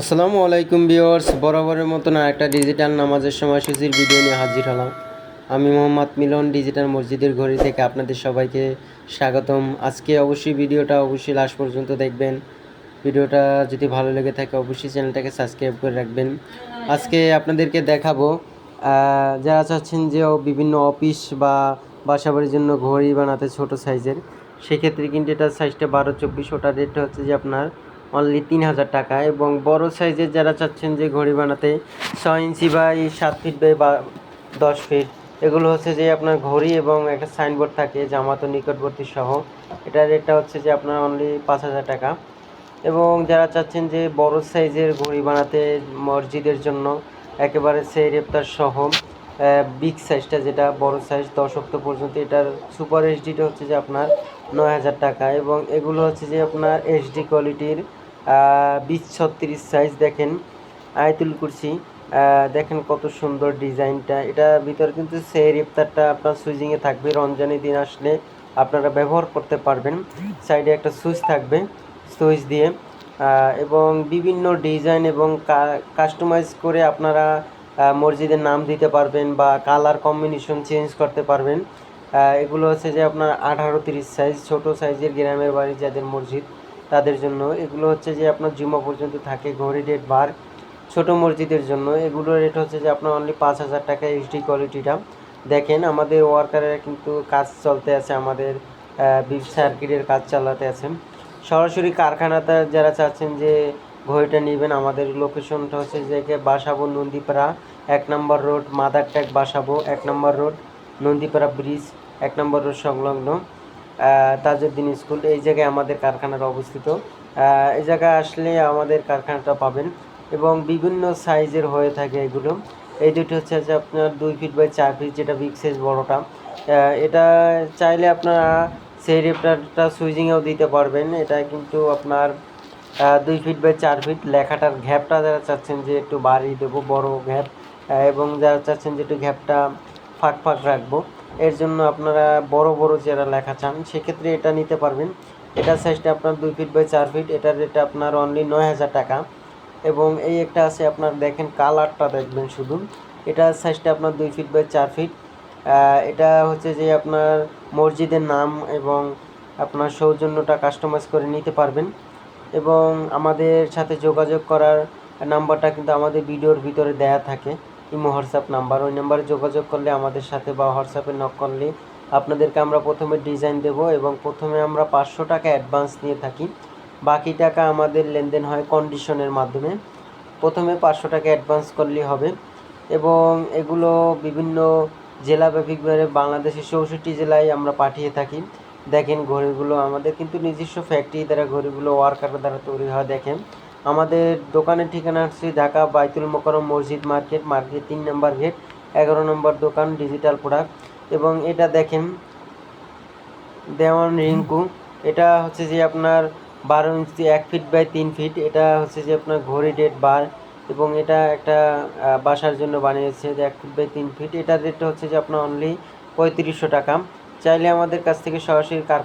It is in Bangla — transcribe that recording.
আসসালামু আলাইকুম ভিউয়ার্স, বরাবরের মতন একটা ডিজিটাল নামাজের সময় সময়সূচির ভিডিও নিয়ে হাজির হলাম। আমি মোহাম্মদ মিলন ডিজিটাল মসজিদের ঘড়ি থেকে আপনাদের সবাইকে স্বাগতম। আজকে অবশ্যই ভিডিওটা অবশ্যই লাস্ট পর্যন্ত দেখবেন। ভিডিওটা যদি ভালো লেগে থাকে, অবশ্যই চ্যানেলটাকে সাবস্ক্রাইব করে রাখবেন। আজকে আপনাদেরকে দেখাবো যারা চাচ্ছেন যে বিভিন্ন অফিস বা বাসাবাড়ির জন্য ঘড়ি বানাতে ছোট সাইজের সেক্ষেত্রে কিন্তু এটার সাইজটা বারো, চব্বিশ, ওটার রেটটা হচ্ছে যে আপনার অনলি তিন হাজার টাকা এবং বড় সাইজের যারা চাচ্ছেন যে ঘড়ি বানাতে, ছয় ইঞ্চি বাই সাত ফিট বাই বা দশ ফিট এগুলো হচ্ছে যে আপনার ঘড়ি এবং একটা সাইনবোর্ড থাকে, জামাতো, নিকটবর্তী সহ। এটার রেটটা হচ্ছে যে আপনার অনলি পাঁচ হাজার টাকা। এবং যারা চাচ্ছেন যে বড় সাইজের ঘড়ি বানাতে মসজিদের জন্য, একেবারে সেই রেপ্তার সহ বিগ সাইজটা যেটা, বড় সাইজ দশ অক্ট পর্যন্ত, এটার সুপার এইচডিটা হচ্ছে যে আপনার নয় হাজার টাকা। এবং এগুলো হচ্ছে যে আপনার এইচডি কোয়ালিটির বিশ ছত্রিশ সাইজ দেখেন, আয়তুল কুরসি দেখেন কত সুন্দর ডিজাইনটা। এটা ভিতরে কিন্তু সেই রেপ্তারটা আপনার সুইজিংয়ে থাকবে রমজানের দিন আসলে আপনারা ব্যবহার করতে পারবেন। সাইডে একটা সুইচ থাকবে, সুইচ দিয়ে। এবং বিভিন্ন ডিজাইন এবং কাস্টমাইজ করে আপনারা মসজিদের নাম দিতে পারবেন বা কালার কম্বিনেশন চেঞ্জ করতে পারবেন। এগুলো হচ্ছে যে আপনার আঠারো তিরিশ সাইজ ছোট সাইজের গ্রামের বাড়ি যাদের মসজিদ। তাদের জন্য। এগুলো হচ্ছে যে আপনার জুমা পর্যন্ত থাকে, ঘড়ি ডেট বার, ছোট মসজিদের জন্য। এগুলোর রেট হচ্ছে যে আপনার অনলি পাঁচ হাজার টাকা এইচডি কোয়ালিটিটা দেখেন, আমাদের ওয়ার্কারেরা কিন্তু কাজ চলতে আছে, আমাদের সার্কিটের কাজ চালাতে আছেন সরাসরি কারখানাতে যারা চাচ্ছেন যে ঘড়িটা নেবেন, আমাদের লোকেশনটা হচ্ছে যে বাসাবো নন্দীপাড়া, এক number road mother tag Basabo, এক নম্বর রোড নন্দীপাড়া ব্রিজ এক নম্বর রোড সংলগ্ন। তাজউদ্দিন স্কুল, এই জায়গায় আমাদের কারখানার অবস্থিত। এই জায়গায় আসলে আমাদের কারখানাটা পাবেন এবং বিভিন্ন সাইজের হয়ে থাকে এগুলো। এই দুটি হচ্ছে যে আপনার দুই ফিট বাই চার ফিট যেটা বিগ সাইজ বড়টা। এটা চাইলে আপনারা সেই রেপটারটা সুইজিংয়েও দিতে পারবেন। এটা কিন্তু আপনার দুই ফিট বাই চার ফিট লেখাটার ঘ্যাপটা যারা চাচ্ছেন যে একটু বাড়িয়ে দেবো, বড় ঘ্যাপ এবং যারা চাচ্ছেন যে একটু ঘ্যাপটা ফাঁক ফাঁক রাখব এর জন্য আপনারা বড় বড় যারা লেখা চান, সেক্ষেত্রে এটা নিতে পারবেন। এটার সাইজটা আপনার দুই ফিট বাই চার ফিট এটার রেটটা আপনার অনলি নয় হাজার টাকা। এবং এই একটা আছে আপনার, দেখেন কালারটা দেখবেন শুধু। এটার সাইজটা আপনার দুই ফিট বাই চার ফিট এটা হচ্ছে যে আপনার মসজিদের নাম এবং আপনার সৌজন্যটা কাস্টমাইজ করে নিতে পারবেন। এবং আমাদের সাথে যোগাযোগ করার নাম্বারটা কিন্তু আমাদের ভিডিওর ভিতরে দেয়া থাকে। হোয়াটসঅ্যাপ নাম্বার, ওই নাম্বারে যোগাযোগ করলে আমাদের সাথে বা হোয়াটসঅ্যাপে নক করলে আপনাদেরকে আমরা প্রথমে ডিজাইন দেব এবং প্রথমে আমরা পাঁচশো টাকা অ্যাডভান্স নিয়ে থাকি। বাকি টাকা আমাদের লেনদেন হয় কন্ডিশনের মাধ্যমে। প্রথমে পাঁচশো টাকা অ্যাডভান্স করলেই হবে এবং এগুলো বিভিন্ন জেলাব্যাপীভাবে বাংলাদেশের চৌষট্টি জেলায় আমরা পাঠিয়ে থাকি। দেখেন ঘড়িগুলো আমাদের কিন্তু নিজস্ব ফ্যাক্টরি দ্বারা ঘড়িগুলো ওয়ার্কার দ্বারা তৈরি হয়, দেখেন। আমাদের দোকানের ঠিকানা হচ্ছে ঢাকা বাইতুল মোকারম মসজিদ মার্কেট মার্কেট তিন নম্বর গেট, এগারো নম্বর দোকান ডিজিটাল প্রোডাক্ট এবং এটা দেখেন, দেওয়ান রিঙ্কু। এটা হচ্ছে যে আপনার বারো ইঞ্চি এক ফিট বাই তিন ফিট এটা হচ্ছে যে আপনার ঘড়ি ডেট বার। এবং এটা একটা বাসার জন্য বানিয়েছে এক ফিট বাই তিন ফিট এটার রেটটা হচ্ছে যে আপনার অনলি পঁয়ত্রিশশো টাকা। চাইলে আমাদের কাছ থেকে সরাসরি কার